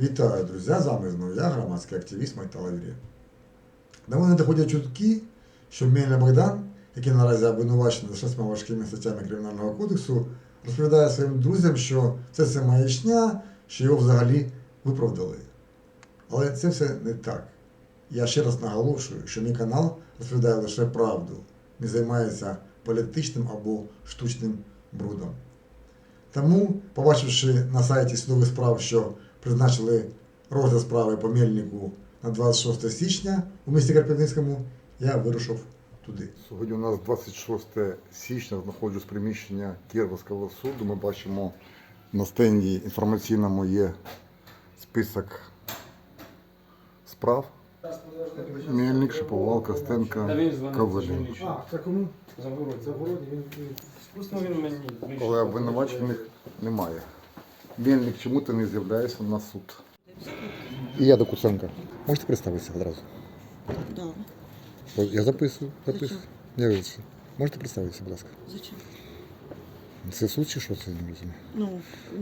Вітаю, друзі! З вами знову я, громадський активіст Майтал Аврія. До мене доходять чутки, що Мельна Богдан, який наразі обвинувачений за шістьма важкими статтями Кримінального кодексу, розповідає своїм друзям, що це все маячня, що його взагалі виправдали. Але це все не так. Я ще раз наголошую, що мій канал розповідає лише правду, не займається політичним або штучним брудом. Тому, побачивши на сайті судових справ, що призначили розгляд справи по Мельнику на 26 січня у місті Карпівницькому, я вирушив туди. Сьогодні у нас 26 січня, знаходжусь в приміщення Кіровського суду. Ми бачимо на стенді інформаційному є список справ. Мельник, Шиповал, Костенко, мені. Але обвинувачених немає. Мельник, чому ти не з'являєшся на суд? І я до Куценка. Можете представитися одразу? Да. Я записую, записую. Я вирішую. Можете представитися, будь ласка. Зачем? Це суд чи що це не розумію? Ну,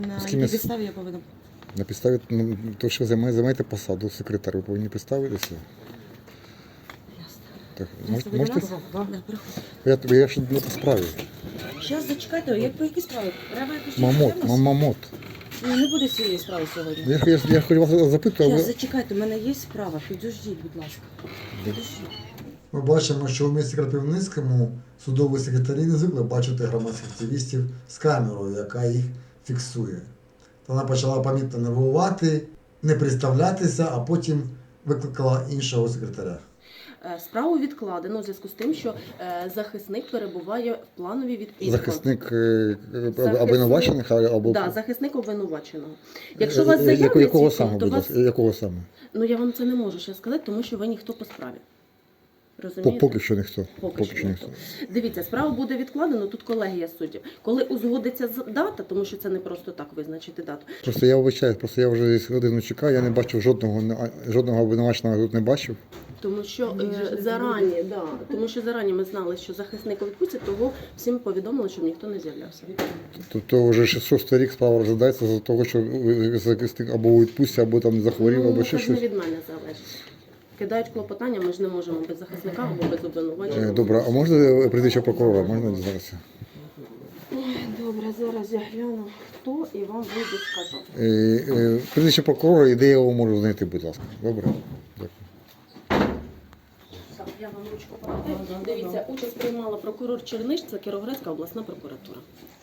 на З ким якій я- підставі я повинна. На підставі ну, то, що ви займаєте, займаєте посаду секретар, ви повинні представитися. Ясно. Так, Я можете, собі можете? донатила? Да, приходь. Я, я ще не по справі. Щас зачекайте, як по якій справі? Треба якось Мамот, чекати? мамамот. Ну, не буде цієї справи сьогодні. Я, я, я хотів вас запитати, але зачекайте, у мене є справа. Підождіть, будь ласка. Підождіть. Ми бачимо, що у місті Карпівницькому судові секретарі не звикли бачити громадських активістів з камерою, яка їх фіксує. Та Вона почала помітно нервувати, не представлятися, а потім викликала іншого секретаря. Е, Справу відкладено у зв'язку з тим, що е, захисник перебуває в плановій відпустці. захисник е, Захисник. обвинувачених або Да, захисник обвинуваченого. Якщо у вас заявлять, якого, якого саме, то вас... якого саме? ну я вам це не можу ще сказати, тому що ви ніхто по справі. Розумієте? Поки що ніхто. Поки що ніхто. Дивіться, справа буде відкладено, тут колегія суддів. Коли узгодиться дата, тому що це не просто так визначити дату. Просто я вибачаюсь, просто я вже годину чекаю, я не бачив жодного жодного обвинуваченого тут не бачив. Тому що Ну, е, не зарані, да, тому що зарані ми знали, що захисник у відпустці, того всім повідомили, щоб ніхто не з'являвся. Тобто вже ще шостий рік справа розглядається за того, що захисник або у відпустці, або там захворів, ну, або це ще ж не від мене залежить. Кидають клопотання, ми ж не можемо без захисника або без Е, обвинувачення. Добре, а можна прізвище прокурора? Можна дізнатися? Добре, зараз я гляну, хто і вам вийде скажу. Е, е, Прізвище прокурора і де я його можу знайти, будь ласка. Добре? Вам ручку. Дивіться, участь приймала прокурор Черниш, це Кіровоградська обласна прокуратура.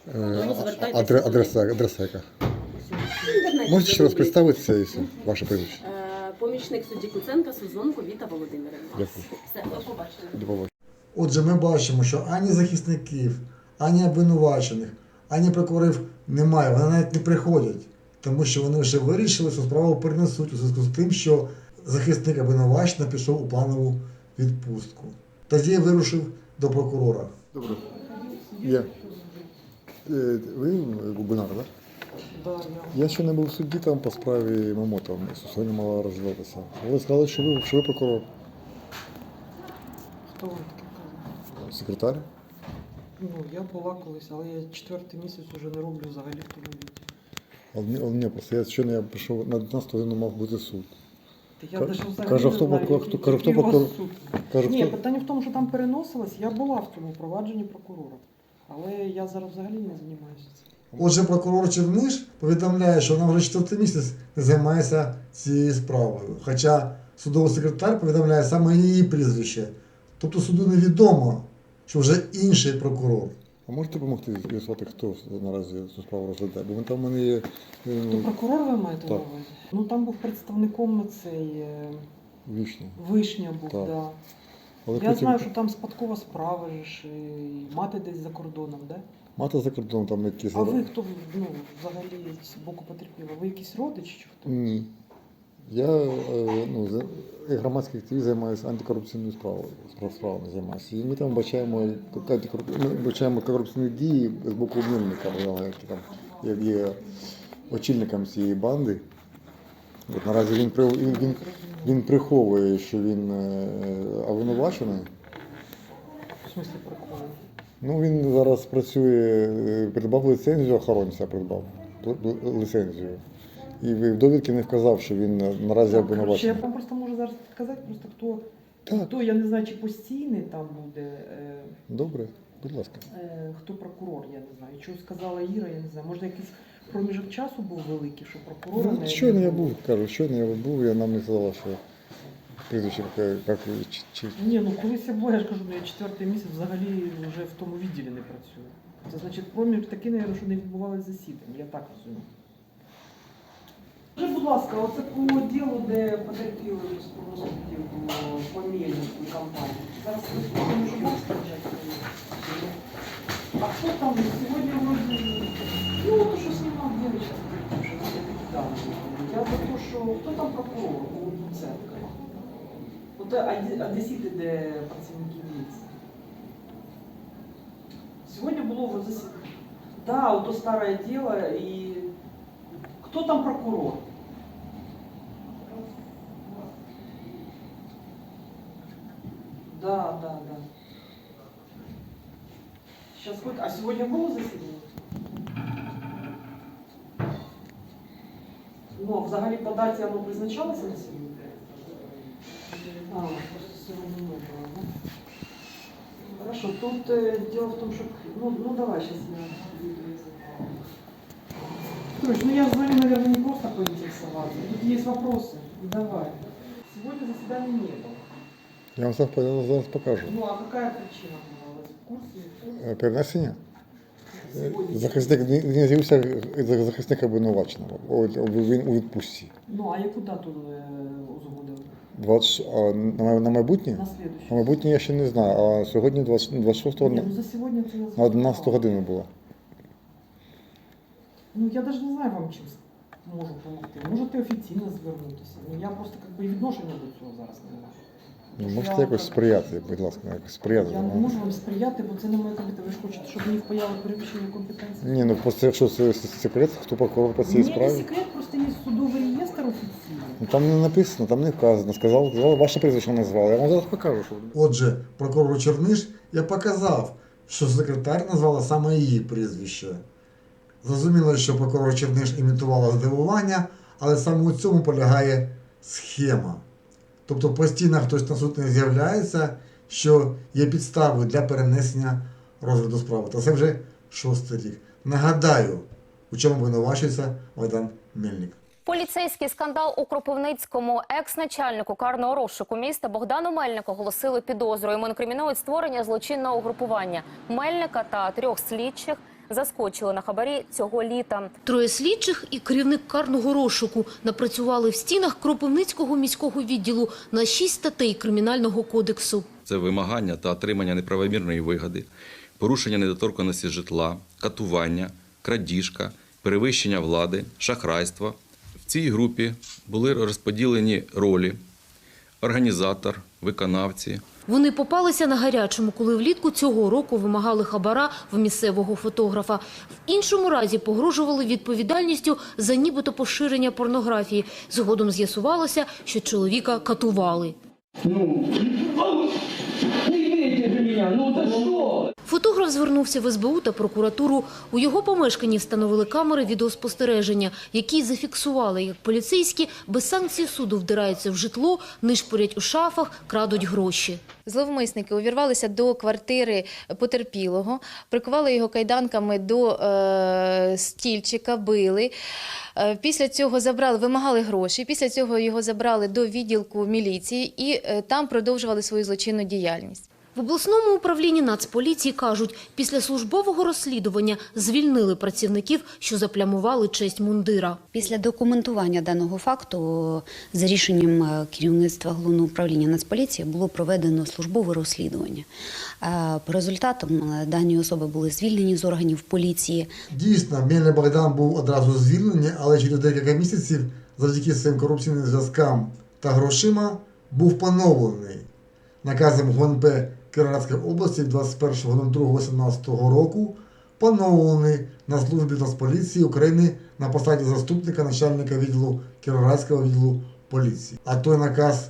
Е, Тому звертайтеся адре- до Адреса, адреса яка? В інтернеті Можете ще раз загугліть. представитися і все, ваше прізвище? Е, Помічник судді Куценка Сузонко Віта Володимирівна. Дякую. Все. До побачення. Отже, ми бачимо, що ані захисників, ані обвинувачених, ані прокурорів немає. Вони навіть не приходять, тому що вони вже вирішили, що справу перенесуть у зв'язку з тим, що захисник обвинуваченого пішов у планову відпустку. Тоді я вирушив до прокурора. Добре. Я. Е, Ви губернатор, так? Да, я. Я ще не був в суді там по справі Мамота. Сьогодні мала розглядатися. Ви сказали, що ви, що ви прокурор, Хто вам таке казав? секретар. Ну, я була колись, але я четвертий місяць вже не роблю взагалі в тому віді. А в мене- просто я щойно я прийшов на 19 годину мав бути суд. Я Ка- даже взагалі не хто знаю, прокурор- хто- каже, хто у вас прокурор? суд. Каже, Ні, хто? питання в тому, що там переносилось, я була в тому провадженні прокурора. Але я зараз взагалі не займаюся цим. Отже, прокурор Черниш повідомляє, що вона вже четвертий місяць не займається цією справою. Хоча судовий секретар повідомляє саме її прізвище. Тобто суду невідомо, що вже інший прокурор. А можете допомогти з'ясувати, хто наразі цю справу розглядає? Бо там в мене є. е, То прокурор ви маєте на Так. увазі? Ну там був представником цей е, Вічно. Вишня був, Так. да. Але Я потім знаю, що там спадкова справа ж, і мати десь за кордоном, да? мати за кордоном там якісь. А ви хто ну, взагалі з боку потерпіла? Ви якісь родичі чи хто? Ні. Я е, ну, як громадський активіст займаюся антикорупційною справою, справами займаюся. І ми там бачаємо, ми бачаємо корупційні дії з боку Богдана, який там є- очільником цієї банди. От наразі він, він, він, він приховує, що він е, обвинувачений. В смислі прокурор? Ну, він зараз працює, е, придбав ліцензію охоронця, придбав ліцензію. І в довідки не вказав, що він наразі коротше, я вам просто можу зараз сказати, просто хто, Так, хто, я не знаю, чи постійний там буде, е, добре, будь ласка. е, хто прокурор, я не знаю. Чого сказала Іра, я не знаю. Може якийсь проміжок часу був великий, що прокурора Ну, не щойно я був, кажу, щойно я був, я нам не сказала, що прізвище, як, як чи, чи, Ні, ну колись я була, я ж кажу, ну, я четвертий місяць взагалі вже в тому відділі не працюю. Це значить проміжок такий, навіть, що не відбувалося засідання, я так розумію. Будь ласка, оце по ділу, де потерпіли з по мельнику компанії. Зараз ви можете? А хто там сьогодні вроді, ну то, що знімав дівчинка, що дані. Я за те, що хто там прокурор у Луценка? От Оде- Одесіти, де працівники міліції. Сьогодні було в засіданні. Да, ото старе діло і хто там прокурор? Да, да, да. Сейчас хоть... А сегодня было засідання? Ну, а взагалі по даті воно призначалося на сьогодні? А, просто сьогодні не було, да? Хорошо, тут э, дело в том, что... Ну, ну давай, сейчас я... Слушай, ну я звоню, наверное, не просто поинтересоваться. Тут есть вопросы. Давай. Сегодня заседания не было. Я вам зараз, покажу. Ну, а какая причина курсе? Е, Перенесення? Е, Захисник не з'явився е, захисник обвинуваченого він у відпустці. Ну, а яку дату е, узгодили? 20, а, на, на майбутнє? На На майбутнє я ще не знаю, а сьогодні 20, 26-го Ні, ну за сьогодні це я на 11 годину було. Ну, я навіть не знаю вам чим можу допомогти. Можете офіційно звернутися. Ну, я просто как би, і відношення до цього зараз не маю. Ну, можете якось сприяти, будь ласка, якось сприяти. Я не Ну, можу вам сприяти, бо це не моя компетенція. Ви ж хочете, щоб мені впаяло перевищення компетенції? Ні, ну просто якщо це секрет, хто прокурор по цій Ні, не справі. секрет, просто є судовий реєстр офіційний. Ну, там не написано, там не вказано. Сказав, сказав, ваше прізвище назвали. Я вам зараз покажу, що. Отже, прокурору Черниш я показав, що секретар назвала саме її прізвище. Зрозуміло, що прокурор Черниш імітувала здивування, але саме у цьому полягає схема. Тобто постійно хтось на суд не з'являється, що є підставою для перенесення розгляду справи. Та це вже шостий рік. Нагадаю, у чому винувачується Майдан Мельник. Поліцейський скандал у Кропивницькому екс-начальнику карного розшуку міста Богдану Мельнику оголосили підозру. Йому інкримінують створення злочинного угрупування. Мельника та трьох слідчих заскочили на хабарі цього літа. Троє слідчих і керівник карного розшуку напрацювали в стінах Кропивницького міського відділу на шість статей Кримінального кодексу. Це вимагання та отримання неправомірної вигоди, порушення недоторканості житла, катування, крадіжка, перевищення влади, шахрайство. В цій групі були розподілені ролі організатор, виконавці, Вони попалися на гарячому, коли влітку цього року вимагали хабара в місцевого фотографа. В іншому разі погрожували відповідальністю за нібито поширення порнографії. Згодом з'ясувалося, що чоловіка катували. Ну, не бейте же меня, ну та что? Фотограф звернувся в СБУ та прокуратуру. У його помешканні встановили камери відеоспостереження, які зафіксували, як поліцейські без санкції суду вдираються в житло, нишпорять у шафах, крадуть гроші. Зловмисники увірвалися до квартири потерпілого, прикували його кайданками до е, стільчика, били. Е, Після цього забрали, вимагали гроші. Після цього його забрали до відділку міліції і е, там продовжували свою злочинну діяльність. В обласному управлінні Нацполіції кажуть, після службового розслідування звільнили працівників, що заплямували честь мундира. Після документування даного факту за рішенням е, керівництва головного управління Нацполіції було проведено службове розслідування. Е, По результатам е, дані особи були звільнені з органів поліції. Дійсно, Мельник Богдан був одразу звільнений, але через декілька місяців завдяки своїм корупційним зв'язкам та грошима був поновлений наказом ГУНП Кіровоградської області 21.02.18 року поновлений на службі Нацполіції України на посаді заступника начальника відділу Кіровоградського відділу поліції. А той наказ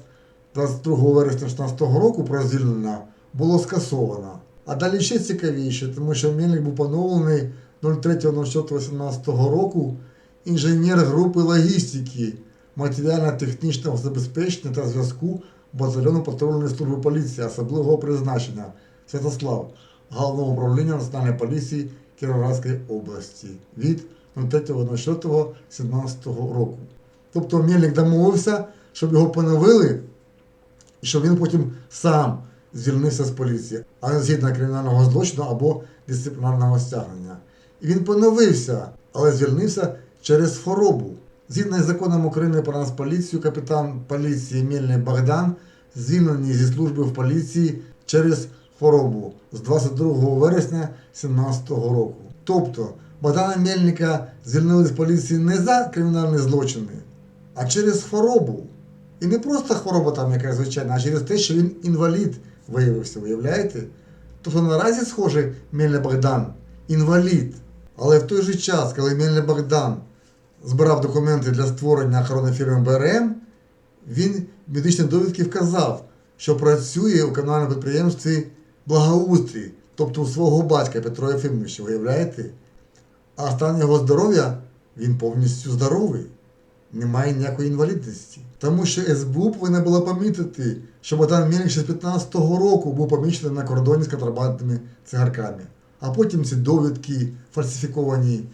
22 вересня 2016 року про звільнення було скасовано. А далі ще цікавіше, тому що Мельник був поновлений 03.04.18 року інженер групи логістики, матеріально-технічного забезпечення та зв'язку батальйону патрульної служби поліції особливого призначення Святослав Головного управління Національної поліції Кіровоградської області від 03.04.17 року. Тобто Мельник домовився, щоб його поновили, і щоб він потім сам звільнився з поліції, а не згідно кримінального злочину або дисциплінарного стягнення. І він поновився, але звільнився через хворобу. Згідно з законом України про нас поліцію, капітан поліції Мельник Богдан звільнений зі служби в поліції через хворобу з 22 вересня 2017 року. Тобто Богдана Мельника звільнили з поліції не за кримінальні злочини, а через хворобу. І не просто хвороба там якась звичайна, а через те, що він інвалід виявився, виявляєте? Тобто наразі, схоже, Мельник Богдан інвалід. Але в той же час, коли Мельник Богдан збирав документи для створення охорони фірми БРМ, він в медичній довідці вказав, що працює у комунальному підприємстві Благоустрій, тобто у свого батька Петро Єфимовича, уявляєте? А стан його здоров'я він повністю здоровий, немає ніякої інвалідності. Тому що СБУ повинна була помітити, що Богдан Мельник ще з 15-го року був помічений на кордоні з контрабандними цигарками. А потім ці довідки фальсифіковані,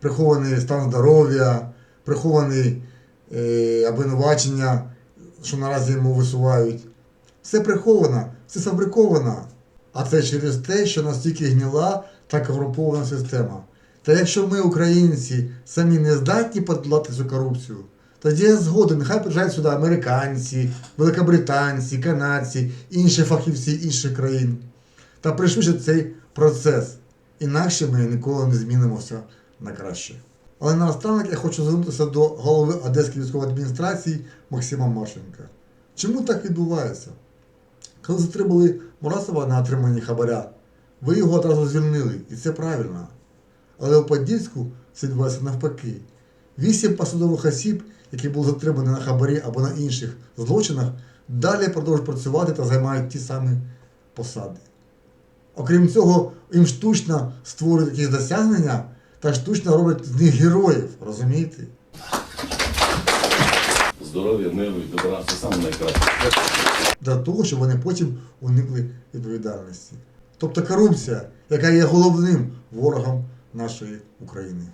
прихований стан здоров'я, прихований е, обвинувачення, що наразі йому висувають. Все приховано, все сфабриковано. А це через те, що настільки гніла та корумпована система. Та якщо ми, українці, самі не здатні подолати цю корупцію, тоді я згоден, нехай приїжджають сюди американці, великобританці, канадці, інші фахівці інших країн. Та пришвидшить цей процес. Інакше ми ніколи не змінимося на краще. Але наостанок я хочу звернутися до голови Одеської військової адміністрації Максима Марченка. Чому так відбувається? Коли затримали Мурасова на отриманні хабаря, ви його одразу звільнили, і це правильно. Але у Подільську це відбувається навпаки. Вісім посадових осіб, які були затримані на хабарі або на інших злочинах, далі продовжують працювати та займають ті самі посади. Окрім цього, їм штучно створюють якісь досягнення та штучно роблять з них героїв, розумієте? Здоров'я, миру і добра це саме найкраще. для того, щоб вони потім уникли відповідальності. Тобто корупція, яка є головним ворогом нашої України.